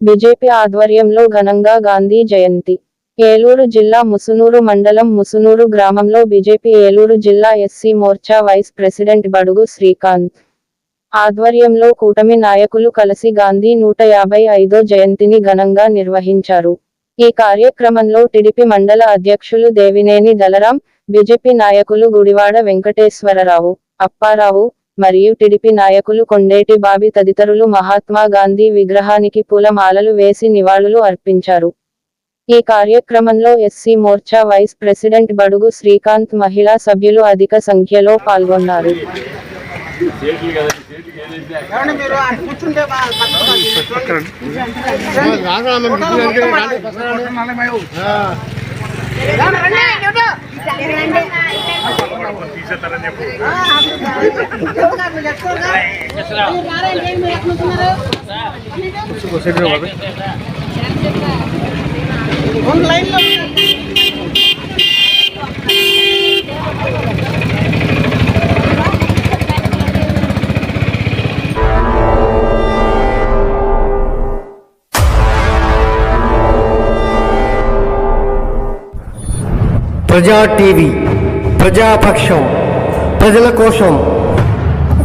BJP ఆధ్వర్యంలో ఘనంగా గాంధీ జయంతి. ఏలూరు జిల్లా ముసునూరు మండలం ముసునూరు గ్రామంలో బీజేపీ ఏలూరు జిల్లా ఎస్సీ మోర్చా వైస్ ప్రెసిడెంట్ బడుగు శ్రీకాంత్ ఆధ్వర్యంలో కూటమి నాయకులు కలిసి గాంధీ నూట యాభై ఐదో జయంతిని ఘనంగా నిర్వహించారు. ఈ కార్యక్రమంలో టిడిపి మండల అధ్యక్షులు దేవినేని దలరాం బీజేపీ నాయకులు గుడివాడ వెంకటేశ్వరరావు అప్పారావు మరియు టిడిపి నాయకులు కొండేటి బాబి తదితరులు మహాత్మా గాంధీ విగ్రహానికి పూలమాలలు వేసి నివాళులు అర్పించారు ఈ కార్యక్రమంలో ఎస్సీ మోర్చా వైస్ ప్రెసిడెంట్ బడుగు శ్రీకాంత్ మహిళా సభ్యులు అధిక సంఖ్యలో పాల్గొన్నారు కూర్చుంటే ప్రజా టీవీ ప్రజాపక్షం ప్రజల కోసం